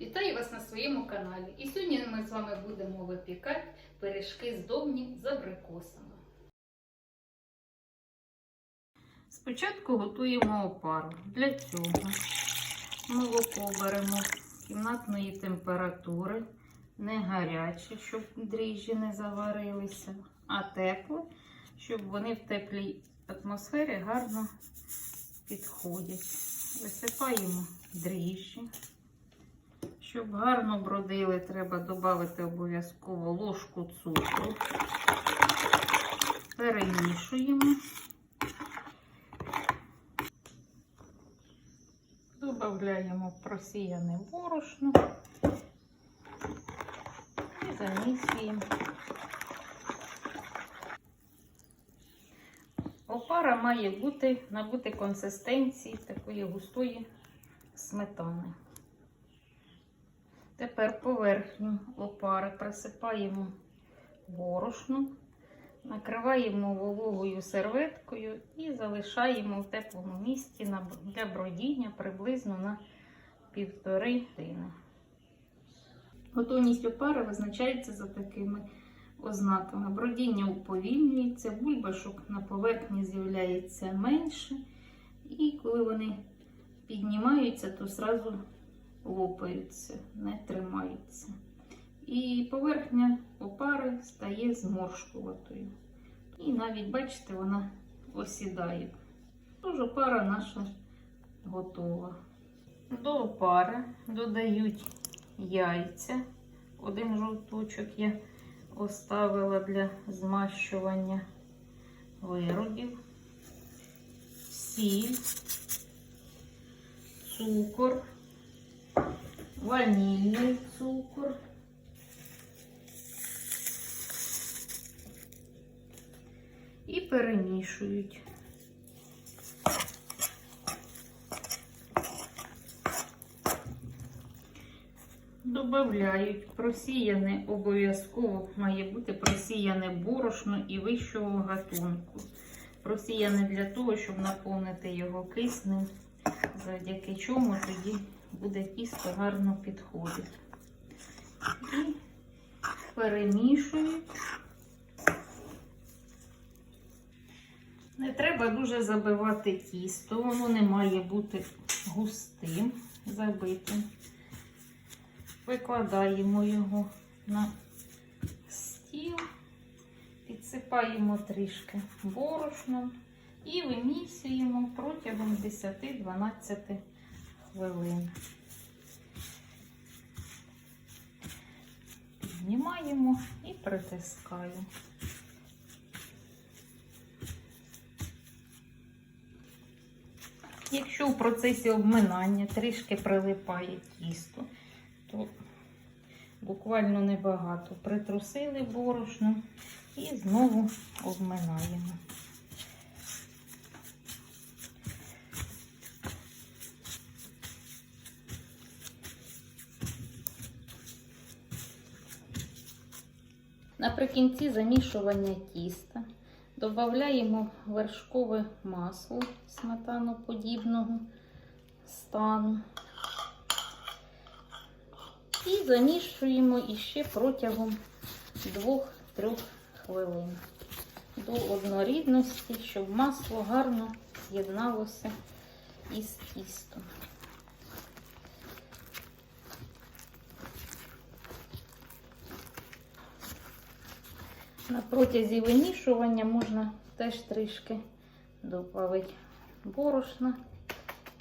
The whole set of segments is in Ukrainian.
Вітаю вас на своєму каналі. І сьогодні ми з вами будемо випікати пиріжки здобні з абрикосами. Спочатку готуємо опару. Для цього молоко беремо кімнатної температури, не гаряче, щоб дріжджі не заварилися, а тепле, щоб вони в теплій атмосфері гарно підходять. Висипаємо дріжджі. Щоб гарно бродили, треба додати обов'язково ложку цукру. Перемішуємо. Додаємо просіяне борошно і замісуємо. Опара має бути набути консистенції такої густої сметани. Тепер поверхню опари присипаємо борошном, накриваємо вологою серветкою і залишаємо в теплому місці для бродіння приблизно на півтори години. Готовність опари визначається за такими ознаками. Бродіння уповільнюється, бульбашок на поверхні з'являється менше, і коли вони піднімаються, то зразу лопаються, не тримаються. І поверхня опари стає зморшкуватою. І навіть, бачите, вона осідає. Тож опара наша готова. До опари додають яйця. Один жовточок я оставила для змащування виробів, сіль, цукор ванільний цукор. І перемішують. Добавляють просіяне обов'язково має бути просіяне борошно і вищого гатунку. Просіяне для того, щоб наповнити його киснем, завдяки чому тоді буде тісто гарно підходити. І перемішують. Не треба дуже забивати тісто, воно не має бути густим, забитим. Викладаємо його на стіл, підсипаємо трішки борошном і вимісюємо протягом 10-12 хвилин. Піднімаємо і притискаємо. Якщо в процесі обминання трішки прилипає тісто, то буквально небагато притрусили борошном і знову обминаємо. Наприкінці замішування тіста додаємо вершкове масло сметаноподібного стану і замішуємо іще протягом 2-3 хвилин до однорідності, щоб масло гарно з'єдналося із тістом. На протязі вимішування можна теж трішки додати борошна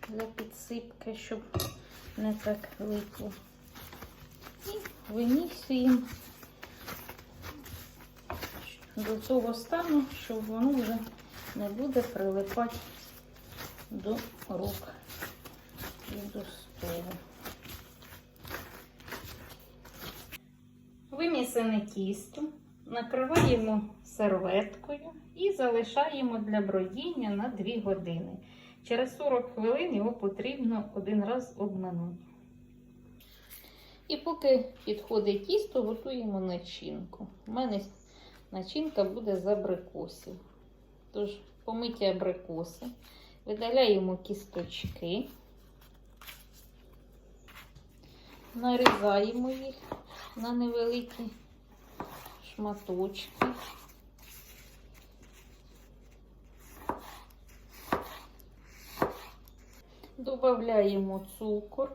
для підсипки, щоб не так липло. І вимісюємо до того стану, щоб воно вже не буде прилипати до рук і до столу. Вимісене тісто накриваємо серветкою і залишаємо для бродіння на 2 години. Через 40 хвилин його потрібно один раз обминути. І поки підходить тісто, готуємо начинку. У мене начинка буде з абрикосів. Тож, помиті абрикоси, видаляємо кісточки, нарізаємо їх на невеликі шматочки. Додаємо цукор,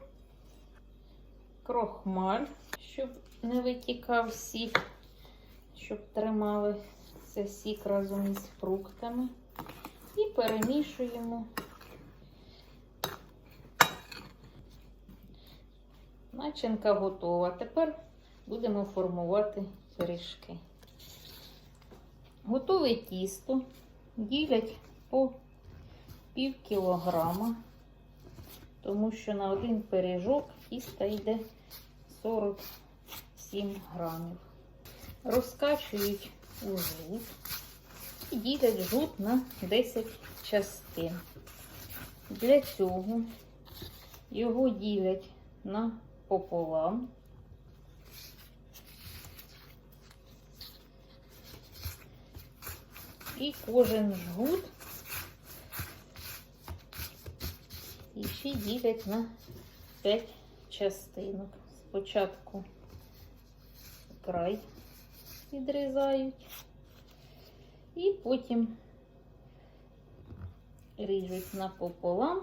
крохмаль, щоб не витікав сік, щоб тримали це сік разом із фруктами. І перемішуємо. Начинка готова. Тепер будемо формувати пиріжки. Готове тісто ділять по пів кілограма, тому що на один пиріжок тіста йде 47 грамів. Розкачують у жгут і ділять жгут на 10 частин. Для цього його ділять на пополам. І кожен жгут і ще ділять на 5 частинок. Спочатку край відрізають, і потім ріжуть напополам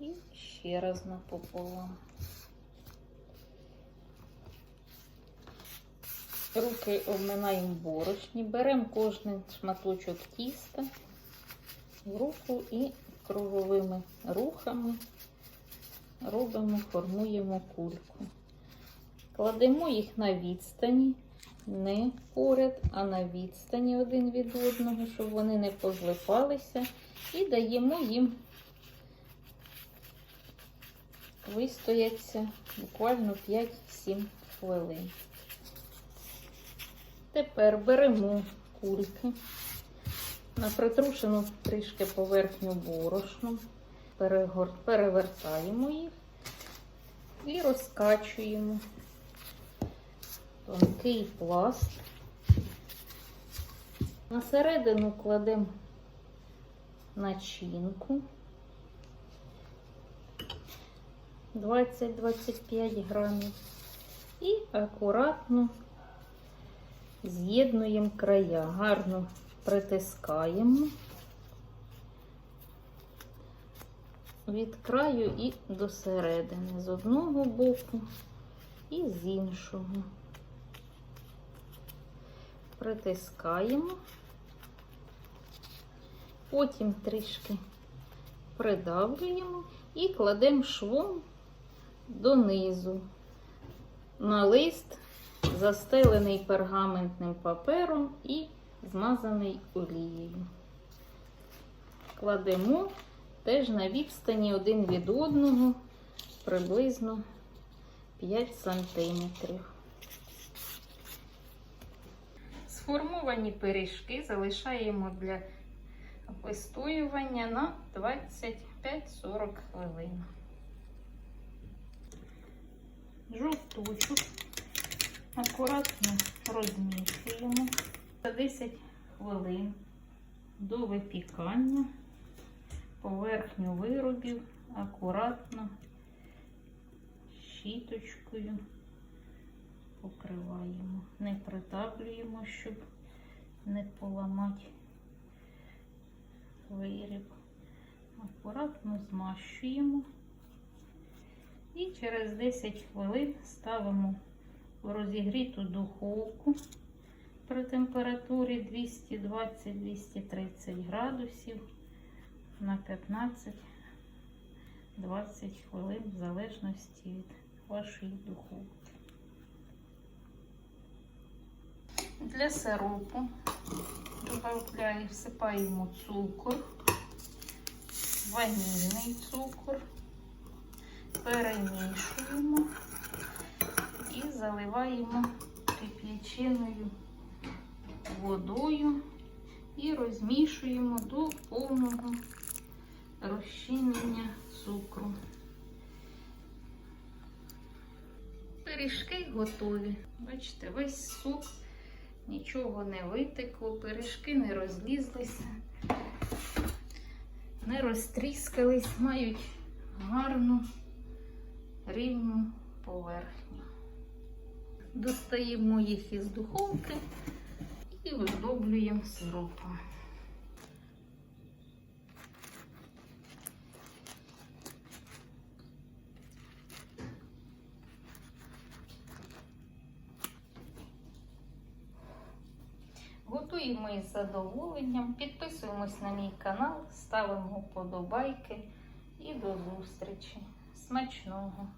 і ще раз напополам. Руки обминаємо в борошні, беремо кожний шматочок тіста в руку і круговими рухами робимо, формуємо кульку. Кладемо їх на відстані, не поряд, а на відстані один від одного, щоб вони не позлипалися, і даємо їм вистояться буквально 5-7 хвилин. Тепер беремо кульки, на притрушену трішки поверхню перегор- перевертаємо їх і розкачуємо тонкий пласт. На середину кладемо начинку 20-25 грамів і акуратно з'єднуємо края, гарно притискаємо. Від краю і до середини, з одного боку і з іншого. Притискаємо, потім трішки придавлюємо і кладемо швом донизу на лист застелений пергаментним папером і змазаний олією. Кладемо теж на відстані один від одного приблизно 5 сантиметрів. Сформовані пиріжки залишаємо для вистоювання на 25-40 хвилин. Жовточок акуратно розмішуємо за 10 хвилин до випікання поверхню виробів акуратно щіточкою покриваємо. Не притаплюємо, щоб не поламати виріб. Акуратно змащуємо і через 10 хвилин ставимо в розігріту духовку при температурі 220-230 градусів на 15-20 хвилин в залежності від вашої духовки. Для сиропу додаємо, всипаємо цукор, ванільний цукор, перемішуємо і заливаємо кип'ячиною водою і розмішуємо до повного розчинення цукру. Пиріжки готові. Бачите, весь сок, нічого не витекло, пиріжки не розлізлися, не розтріскались, мають гарну рівну поверхню. Достаємо їх із духовки і оздоблюємо сиропом. Готуємо із задоволенням. Підписуємось на мій канал, ставимо вподобайки і до зустрічі. Смачного!